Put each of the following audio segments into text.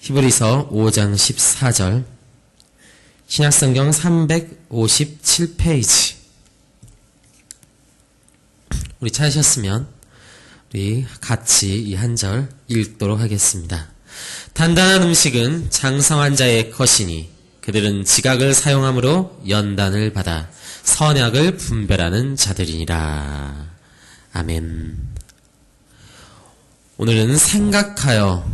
히브리서 5장 14절 신약성경 357페이지 우리 찾으셨으면 우리 같이 이 한 절 읽도록 하겠습니다. 단단한 음식은 장성한 자의 것이니 그들은 지각을 사용함으로 연단을 받아 선약을 분별하는 자들이니라. 아멘. 오늘은 생각하여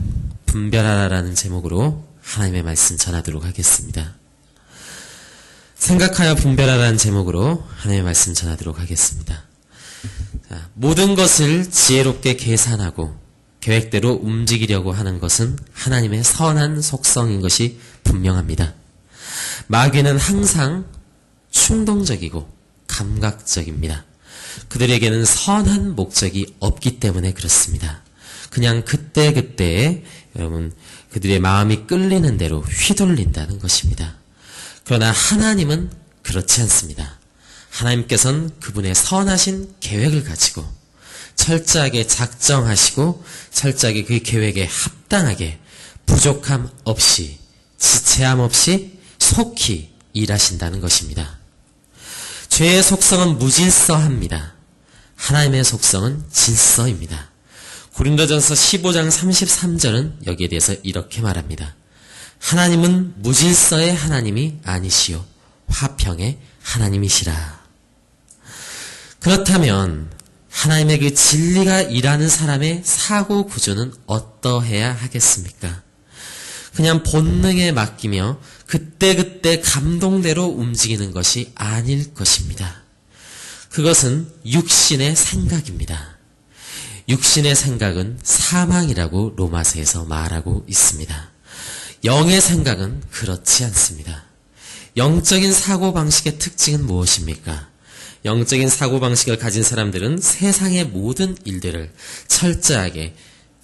분별하라라는 제목으로 하나님의 말씀 전하도록 하겠습니다. 생각하여 분별하라는 제목으로 하나님의 말씀 전하도록 하겠습니다. 자, 모든 것을 지혜롭게 계산하고 계획대로 움직이려고 하는 것은 하나님의 선한 속성인 것이 분명합니다. 마귀는 항상 충동적이고 감각적입니다. 그들에게는 선한 목적이 없기 때문에 그렇습니다. 그냥 그때그때 여러분 그들의 마음이 끌리는 대로 휘둘린다는 것입니다. 그러나 하나님은 그렇지 않습니다. 하나님께서는 그분의 선하신 계획을 가지고 철저하게 작정하시고 철저하게 그 계획에 합당하게 부족함 없이 지체함 없이 속히 일하신다는 것입니다. 죄의 속성은 무질서합니다. 하나님의 속성은 질서입니다. 고린도전서 15장 33절은 여기에 대해서 이렇게 말합니다. 하나님은 무질서의 하나님이 아니시요 화평의 하나님이시라. 그렇다면 하나님의 그 진리가 일하는 사람의 사고 구조는 어떠해야 하겠습니까? 그냥 본능에 맡기며 그때그때 감동대로 움직이는 것이 아닐 것입니다. 그것은 육신의 생각입니다. 육신의 생각은 사망이라고 로마서에서 말하고 있습니다. 영의 생각은 그렇지 않습니다. 영적인 사고방식의 특징은 무엇입니까? 영적인 사고방식을 가진 사람들은 세상의 모든 일들을 철저하게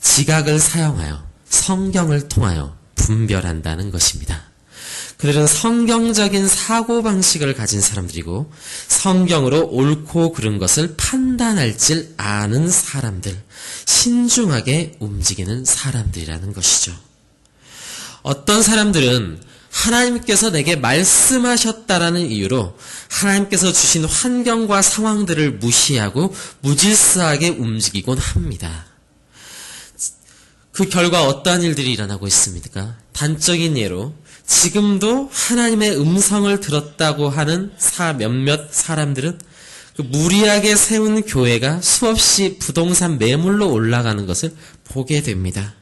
지각을 사용하여 성경을 통하여 분별한다는 것입니다. 그들은 성경적인 사고방식을 가진 사람들이고 성경으로 옳고 그른 것을 판단할 줄 아는 사람들, 신중하게 움직이는 사람들이라는 것이죠. 어떤 사람들은 하나님께서 내게 말씀하셨다라는 이유로 하나님께서 주신 환경과 상황들을 무시하고 무질서하게 움직이곤 합니다. 그 결과 어떠한 일들이 일어나고 있습니까? 단적인 예로 지금도 하나님의 음성을 들었다고 하는 사 몇몇 사람들은 그 무리하게 세운 교회가 수없이 부동산 매물로 올라가는 것을 보게 됩니다.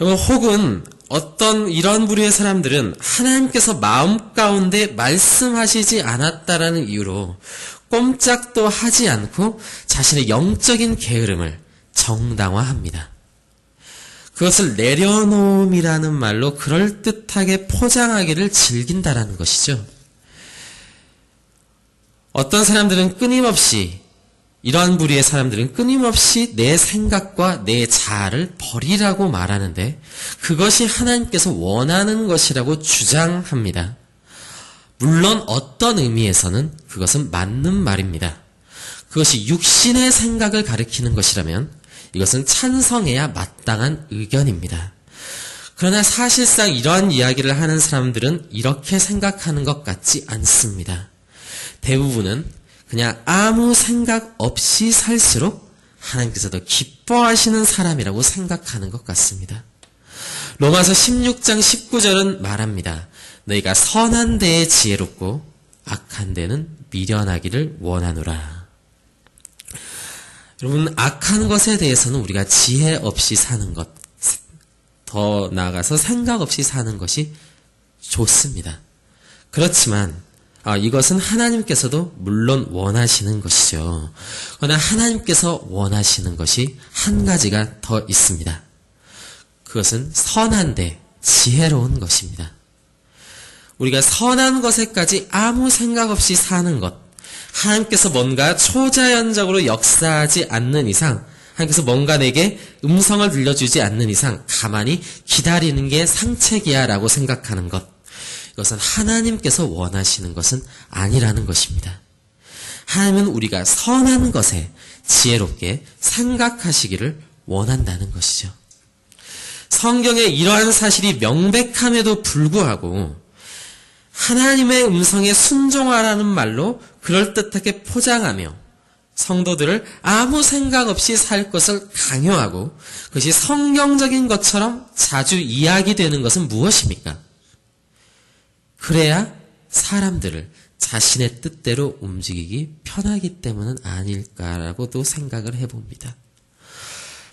혹은 어떤 이런 부류의 사람들은 하나님께서 마음 가운데 말씀하시지 않았다라는 이유로 꼼짝도 하지 않고 자신의 영적인 게으름을 정당화합니다. 그것을 내려놓음이라는 말로 그럴듯하게 포장하기를 즐긴다라는 것이죠. 어떤 사람들은 끊임없이 이러한 부류의 사람들은 끊임없이 내 생각과 내 자아를 버리라고 말하는데 그것이 하나님께서 원하는 것이라고 주장합니다. 물론 어떤 의미에서는 그것은 맞는 말입니다. 그것이 육신의 생각을 가리키는 것이라면 이것은 찬성해야 마땅한 의견입니다. 그러나 사실상 이러한 이야기를 하는 사람들은 이렇게 생각하는 것 같지 않습니다. 대부분은 그냥 아무 생각 없이 살수록 하나님께서도 기뻐하시는 사람이라고 생각하는 것 같습니다. 로마서 16장 19절은 말합니다. 너희가 선한 데에 지혜롭고 악한 데는 미련하기를 원하노라. 여러분, 악한 것에 대해서는 우리가 지혜 없이 사는 것, 더 나아가서 생각 없이 사는 것이 좋습니다. 그렇지만, 아, 이것은 하나님께서도 물론 원하시는 것이죠. 그러나 하나님께서 원하시는 것이 한 가지가 더 있습니다. 그것은 선한데 지혜로운 것입니다. 우리가 선한 것에까지 아무 생각 없이 사는 것, 하나님께서 뭔가 초자연적으로 역사하지 않는 이상, 하나님께서 뭔가 내게 음성을 들려주지 않는 이상, 가만히 기다리는 게 상책이야 라고 생각하는 것. 이것은 하나님께서 원하시는 것은 아니라는 것입니다. 하나님은 우리가 선한 것에 지혜롭게 생각하시기를 원한다는 것이죠. 성경에 이러한 사실이 명백함에도 불구하고 하나님의 음성에 순종하라는 말로 그럴듯하게 포장하며 성도들을 아무 생각 없이 살 것을 강요하고 그것이 성경적인 것처럼 자주 이야기되는 것은 무엇입니까? 그래야 사람들을 자신의 뜻대로 움직이기 편하기 때문은 아닐까라고도 생각을 해봅니다.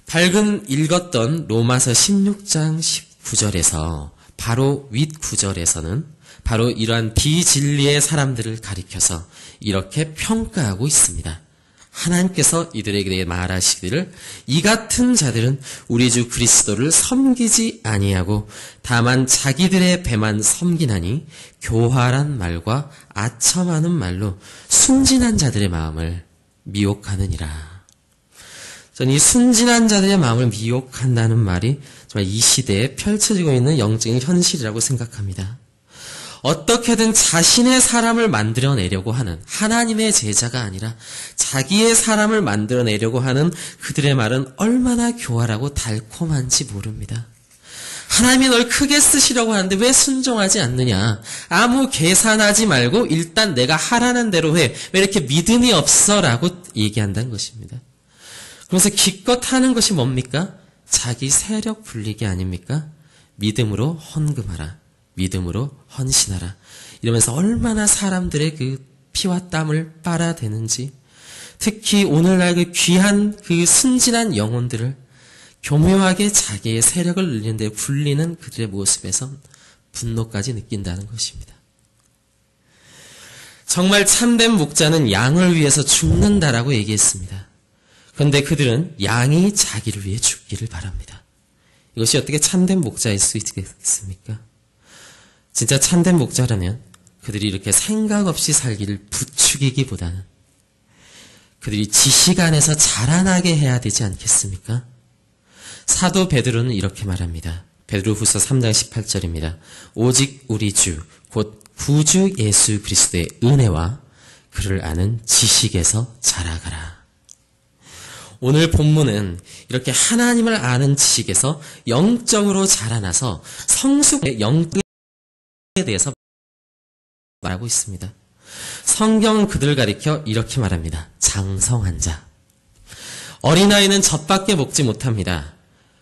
밝은 읽었던 로마서 16장 19절에서 바로 윗 구절에서는 바로 이러한 비진리의 사람들을 가리켜서 이렇게 평가하고 있습니다. 하나님께서 이들에게 말하시기를 이 같은 자들은 우리 주 그리스도를 섬기지 아니하고 다만 자기들의 배만 섬기나니 교활한 말과 아첨하는 말로 순진한 자들의 마음을 미혹하느니라. 저는 이 순진한 자들의 마음을 미혹한다는 말이 정말 이 시대에 펼쳐지고 있는 영적인 현실이라고 생각합니다. 어떻게든 자신의 사람을 만들어내려고 하는 하나님의 제자가 아니라 자기의 사람을 만들어내려고 하는 그들의 말은 얼마나 교활하고 달콤한지 모릅니다. 하나님이 널 크게 쓰시려고 하는데 왜 순종하지 않느냐? 아무 계산하지 말고 일단 내가 하라는 대로 해. 왜 이렇게 믿음이 없어? 라고 얘기한다는 것입니다. 그래서 기껏 하는 것이 뭡니까? 자기 세력 불리기 아닙니까? 믿음으로 헌금하라. 믿음으로 헌신하라. 이러면서 얼마나 사람들의 그 피와 땀을 빨아대는지, 특히 오늘날 그 귀한 그 순진한 영혼들을 교묘하게 자기의 세력을 늘리는데 불리는 그들의 모습에서 분노까지 느낀다는 것입니다. 정말 참된 목자는 양을 위해서 죽는다라고 얘기했습니다. 그런데 그들은 양이 자기를 위해 죽기를 바랍니다. 이것이 어떻게 참된 목자일 수 있겠습니까? 진짜 참된 목자라면 그들이 이렇게 생각 없이 살기를 부추기기보다는 그들이 지식 안에서 자라나게 해야 되지 않겠습니까? 사도 베드로는 이렇게 말합니다. 베드로후서 3장 18절입니다. 오직 우리 주, 곧 구주 예수 그리스도의 은혜와 그를 아는 지식에서 자라가라. 오늘 본문은 이렇게 하나님을 아는 지식에서 영적으로 자라나서 성숙의 영에 대해서 말하고 있습니다. 성경은 그들을 가리켜 이렇게 말합니다. 장성한 자. 어린아이는 젖밖에 먹지 못합니다.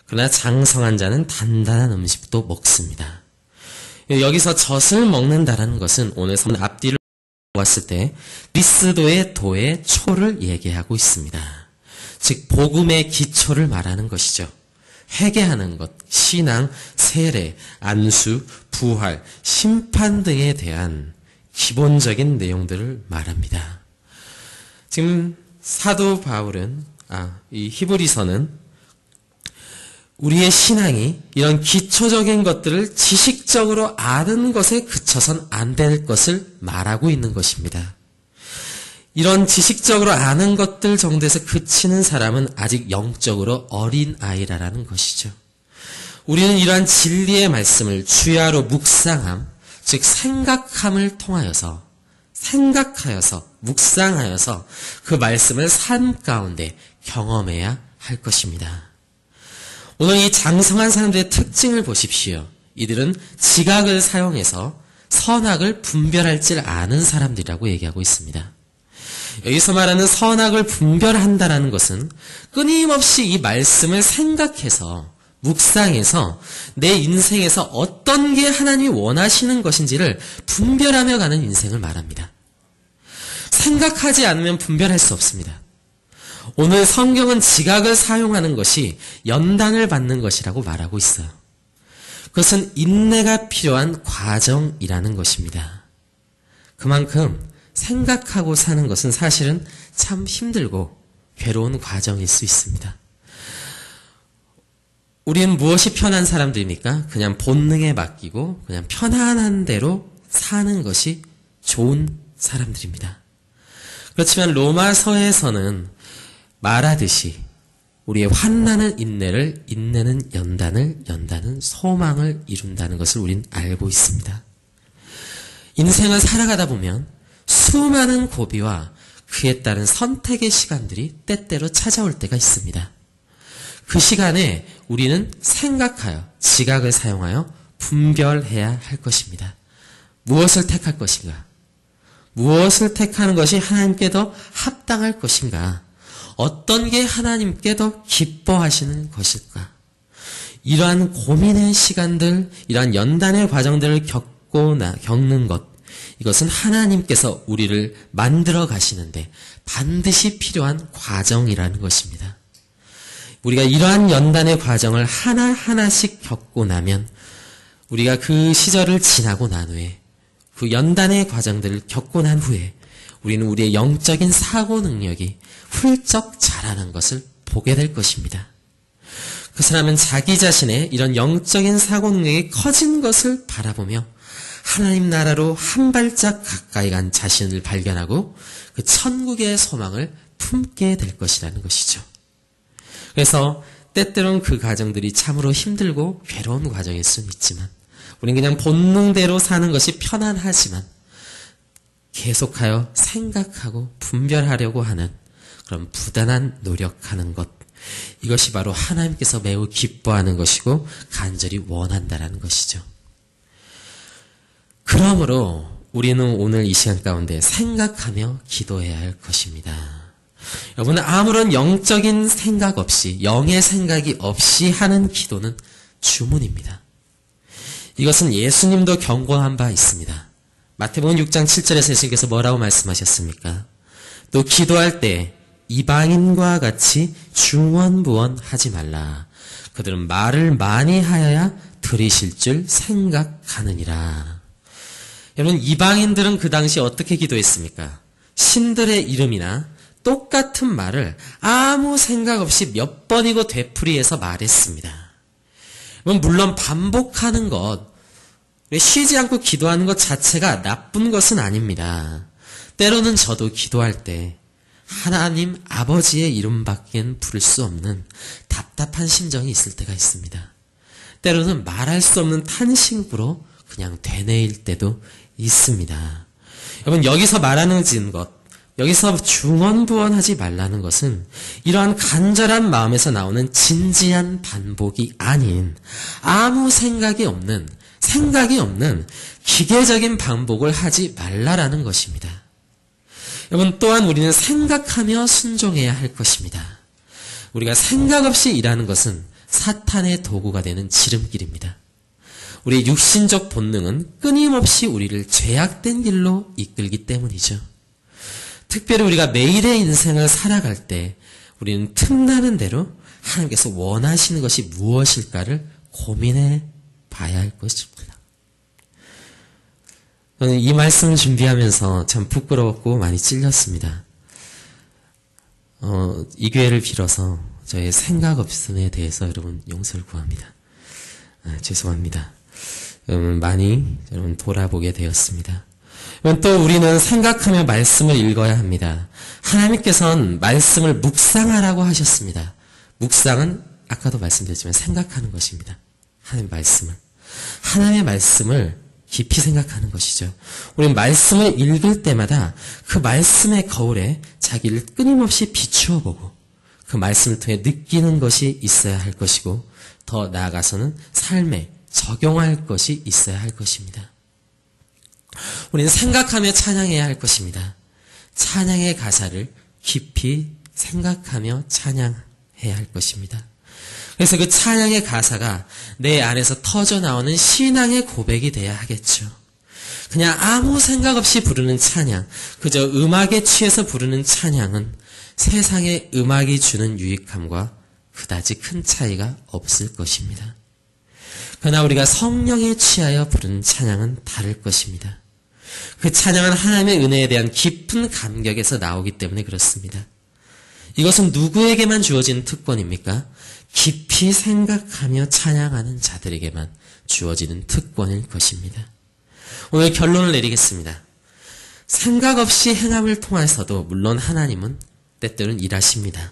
그러나 장성한 자는 단단한 음식도 먹습니다. 여기서 젖을 먹는다라는 것은 오늘 선 앞뒤를 보았을 때 그리스도의 도의 초를 얘기하고 있습니다. 즉 복음의 기초를 말하는 것이죠. 회개하는 것, 신앙, 세례, 안수, 부활, 심판 등에 대한 기본적인 내용들을 말합니다. 지금 사도 바울은 아, 이 히브리서는 우리의 신앙이 이런 기초적인 것들을 지식적으로 아는 것에 그쳐선 안 될 것을 말하고 있는 것입니다. 이런 지식적으로 아는 것들 정도에서 그치는 사람은 아직 영적으로 어린 아이라라는 것이죠. 우리는 이러한 진리의 말씀을 주야로 묵상함, 즉 생각함을 통하여서 생각하여서 묵상하여서 그 말씀을 삶 가운데 경험해야 할 것입니다. 오늘 이 장성한 사람들의 특징을 보십시오. 이들은 지각을 사용해서 선악을 분별할 줄 아는 사람들이라고 얘기하고 있습니다. 여기서 말하는 선악을 분별한다라는 것은 끊임없이 이 말씀을 생각해서 묵상해서 내 인생에서 어떤 게 하나님이 원하시는 것인지를 분별하며 가는 인생을 말합니다. 생각하지 않으면 분별할 수 없습니다. 오늘 성경은 지각을 사용하는 것이 연단을 받는 것이라고 말하고 있어요. 그것은 인내가 필요한 과정이라는 것입니다. 그만큼 생각하고 사는 것은 사실은 참 힘들고 괴로운 과정일 수 있습니다. 우리는 무엇이 편한 사람들입니까? 그냥 본능에 맡기고 그냥 편안한 대로 사는 것이 좋은 사람들입니다. 그렇지만 로마서에서는 말하듯이 우리의 환난은 인내를, 인내는 연단을, 연단은 소망을 이룬다는 것을 우린 알고 있습니다. 인생을 살아가다 보면 수많은 고비와 그에 따른 선택의 시간들이 때때로 찾아올 때가 있습니다. 그 시간에 우리는 생각하여 지각을 사용하여 분별해야 할 것입니다. 무엇을 택할 것인가? 무엇을 택하는 것이 하나님께 더 합당할 것인가? 어떤 게 하나님께 더 기뻐하시는 것일까? 이러한 고민의 시간들, 이러한 연단의 과정들을 겪고 나, 겪는 것, 이것은 하나님께서 우리를 만들어 가시는데 반드시 필요한 과정이라는 것입니다. 우리가 이러한 연단의 과정을 하나하나씩 겪고 나면 우리가 그 시절을 지나고 난 후에 그 연단의 과정들을 겪고 난 후에 우리는 우리의 영적인 사고 능력이 훌쩍 자라는 것을 보게 될 것입니다. 그 사람은 자기 자신의 이런 영적인 사고 능력이 커진 것을 바라보며 하나님 나라로 한 발짝 가까이 간 자신을 발견하고 그 천국의 소망을 품게 될 것이라는 것이죠. 그래서 때때론 그 과정들이 참으로 힘들고 괴로운 과정일 수는 있지만 우리는 그냥 본능대로 사는 것이 편안하지만 계속하여 생각하고 분별하려고 하는 그런 부단한 노력하는 것 이것이 바로 하나님께서 매우 기뻐하는 것이고 간절히 원한다라는 것이죠. 그러므로 우리는 오늘 이 시간 가운데 생각하며 기도해야 할 것입니다. 여러분 아무런 영적인 생각 없이 영의 생각이 없이 하는 기도는 주문입니다. 이것은 예수님도 경고한 바 있습니다. 마태복음 6장 7절에서 예수님께서 뭐라고 말씀하셨습니까? 또 기도할 때 이방인과 같이 중원부원 하지 말라. 그들은 말을 많이 하여야 들으실 줄 생각하느니라. 여러분 이방인들은 그 당시 어떻게 기도했습니까? 신들의 이름이나 똑같은 말을 아무 생각 없이 몇 번이고 되풀이해서 말했습니다. 물론 반복하는 것, 쉬지 않고 기도하는 것 자체가 나쁜 것은 아닙니다. 때로는 저도 기도할 때 하나님 아버지의 이름밖엔 부를 수 없는 답답한 심정이 있을 때가 있습니다. 때로는 말할 수 없는 탄식으로 그냥 되뇌일 때도 있습니다. 여러분 여기서 말하는 것, 여기서 중언부언하지 말라는 것은 이러한 간절한 마음에서 나오는 진지한 반복이 아닌 아무 생각이 없는 생각이 없는 기계적인 반복을 하지 말라라는 것입니다. 여러분 또한 우리는 생각하며 순종해야 할 것입니다. 우리가 생각 없이 일하는 것은 사탄의 도구가 되는 지름길입니다. 우리의 육신적 본능은 끊임없이 우리를 죄악된 길로 이끌기 때문이죠. 특별히 우리가 매일의 인생을 살아갈 때 우리는 틈나는 대로 하나님께서 원하시는 것이 무엇일까를 고민해 봐야 할 것입니다. 저는 이 말씀을 준비하면서 참 부끄러웠고 많이 찔렸습니다. 어, 이 기회를 빌어서 저의 생각 없음에 대해서 여러분 용서를 구합니다. 아, 죄송합니다. 많이 돌아보게 되었습니다. 또 우리는 생각하며 말씀을 읽어야 합니다. 하나님께서는 말씀을 묵상하라고 하셨습니다. 묵상은 아까도 말씀드렸지만 생각하는 것입니다. 하나님 말씀을. 하나님의 말씀을 깊이 생각하는 것이죠. 우리는 말씀을 읽을 때마다 그 말씀의 거울에 자기를 끊임없이 비추어 보고 그 말씀을 통해 느끼는 것이 있어야 할 것이고 더 나아가서는 삶에 적용할 것이 있어야 할 것입니다. 우리는 생각하며 찬양해야 할 것입니다. 찬양의 가사를 깊이 생각하며 찬양해야 할 것입니다. 그래서 그 찬양의 가사가 내 안에서 터져 나오는 신앙의 고백이 돼야 하겠죠. 그냥 아무 생각 없이 부르는 찬양, 그저 음악에 취해서 부르는 찬양은 세상의 음악이 주는 유익함과 그다지 큰 차이가 없을 것입니다. 그러나 우리가 성령에 취하여 부르는 찬양은 다를 것입니다. 그 찬양은 하나님의 은혜에 대한 깊은 감격에서 나오기 때문에 그렇습니다. 이것은 누구에게만 주어진 특권입니까? 깊이 생각하며 찬양하는 자들에게만 주어지는 특권일 것입니다. 오늘 결론을 내리겠습니다. 생각 없이 행함을 통해서도 물론 하나님은 때때로는 일하십니다.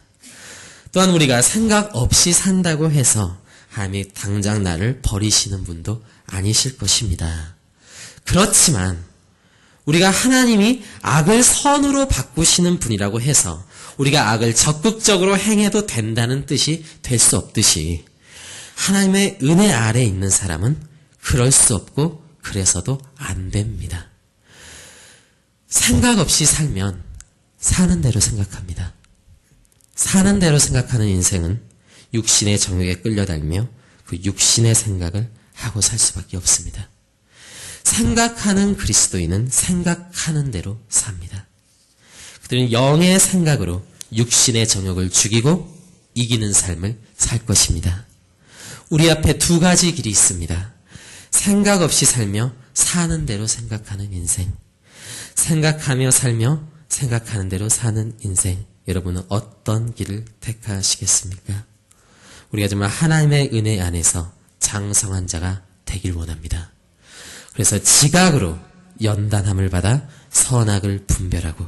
또한 우리가 생각 없이 산다고 해서 하나님이 당장 나를 버리시는 분도 아니실 것입니다. 그렇지만 우리가 하나님이 악을 선으로 바꾸시는 분이라고 해서 우리가 악을 적극적으로 행해도 된다는 뜻이 될 수 없듯이 하나님의 은혜 아래 있는 사람은 그럴 수 없고 그래서도 안 됩니다. 생각 없이 살면 사는 대로 생각합니다. 사는 대로 생각하는 인생은 육신의 정욕에 끌려다니며 그 육신의 생각을 하고 살 수밖에 없습니다. 생각하는 그리스도인은 생각하는 대로 삽니다. 그들은 영의 생각으로 육신의 정욕을 죽이고 이기는 삶을 살 것입니다. 우리 앞에 두 가지 길이 있습니다. 생각 없이 살며 사는 대로 생각하는 인생. 생각하며 살며 생각하는 대로 사는 인생. 여러분은 어떤 길을 택하시겠습니까? 우리가 정말 하나님의 은혜 안에서 장성한 자가 되길 원합니다. 그래서 지각으로 연단함을 받아 선악을 분별하고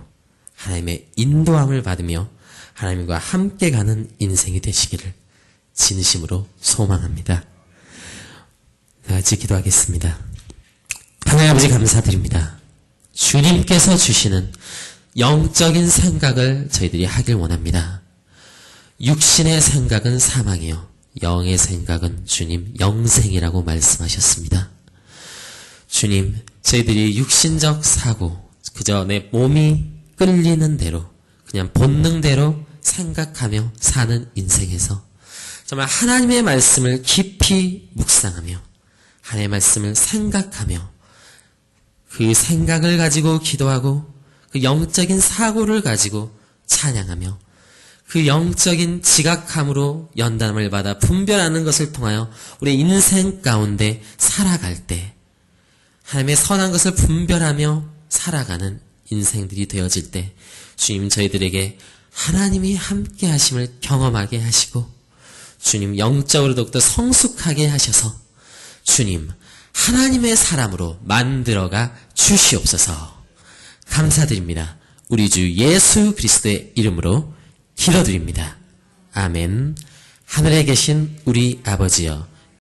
하나님의 인도함을 받으며 하나님과 함께 가는 인생이 되시기를 진심으로 소망합니다. 같이 기도하겠습니다. 하나님 아버지 감사드립니다. 주님께서 주시는 영적인 생각을 저희들이 하길 원합니다. 육신의 생각은 사망이요. 영의 생각은 주님 영생이라고 말씀하셨습니다. 주님, 저희들이 육신적 사고, 그저 내 몸이 끌리는 대로, 그냥 본능대로 생각하며 사는 인생에서 정말 하나님의 말씀을 깊이 묵상하며 하나님의 말씀을 생각하며 그 생각을 가지고 기도하고 그 영적인 사고를 가지고 찬양하며 그 영적인 지각함으로 연단을 받아 분별하는 것을 통하여 우리 인생 가운데 살아갈 때 하나님의 선한 것을 분별하며 살아가는 인생들이 되어질 때 주님 저희들에게 하나님이 함께 하심을 경험하게 하시고 주님 영적으로 더욱더 성숙하게 하셔서 주님 하나님의 사람으로 만들어가 주시옵소서 감사드립니다. 우리 주 예수 그리스도의 이름으로 기도드립니다. 아멘. 하늘에 계신 우리 아버지여